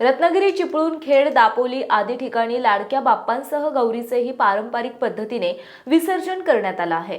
रत्नागिरी चिपळूण खेड दापोली आदी ठिकाणी लाडक्या बाप्पांसह गौरीचेही पारंपरिक पद्धतीने विसर्जन करण्यात आलं आहे.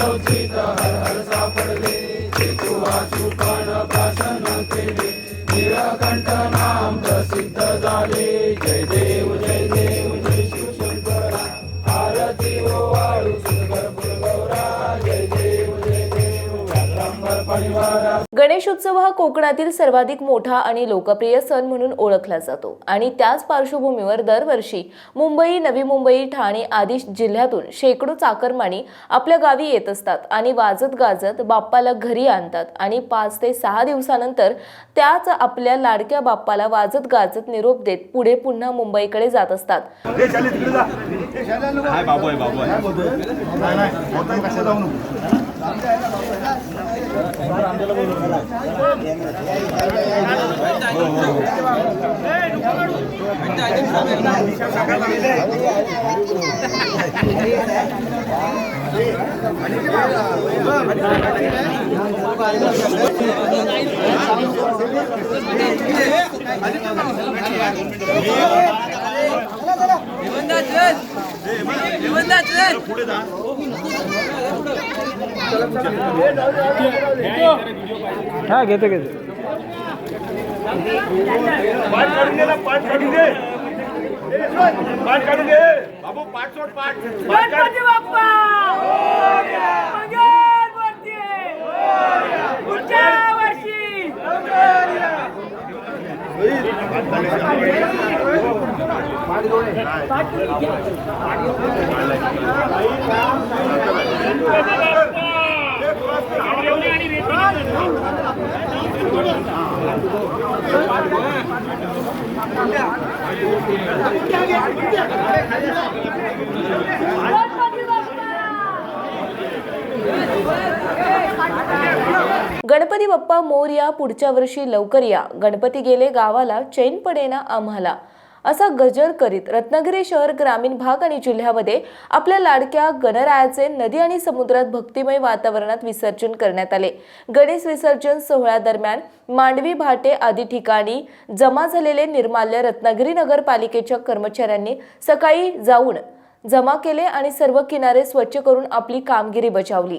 अवचित सापडले. हेतू वासुपण भाषण केले. निळकंठ नाम प्रसिद्ध झाले. जय देव जय देव जय गणेशोत्सव हा कोकणातील सर्वाधिक मोठा आणि लोकप्रिय सण म्हणून ओळखला जातो. आणि त्याच पार्श्वभूमीवर दरवर्षी मुंबई नवी मुंबई ठाणे आदी जिल्ह्यातून शेकडो चाकरमानी आपल्या गावी येत असतात आणि वाजत गाजत बाप्पाला घरी आणतात. आणि पाच ते सहा दिवसानंतर त्याच आपल्या लाडक्या बाप्पाला वाजत गाजत निरोप देत पुढे पुन्हा मुंबईकडे जात असतात. पुढे जा हा घेतो घेतो. पाठ काढून घे पाठ काढून पाठ काढून बाबू पाठ सोड पाठ. पाठ काढ. गणपती बाप्पा मंगलमूर्ती पुढच्या वर्षी गणपती बाप्पा मोर या मोरया पुढच्या वर्षी लवकर या. गणपती गेले गावाला चैन पडेना आम्हाला. असा गजर करीत रत्नागिरी शहर ग्रामीण भाग आणि जिल्ह्यामध्ये आपल्या लाडक्या गणरायाचे नदी आणि समुद्रात भक्तिमय वातावरणात विसर्जन करण्यात आले. गणेश विसर्जन सोहळ्यादरम्यान मांडवी भाटे आदी ठिकाणी जमा झालेले निर्माल्य रत्नागिरी नगरपालिकेच्या कर्मचाऱ्यांनी सकाळी जाऊन जमा केले आणि सर्व किनारे स्वच्छ करून आपली कामगिरी बजावली.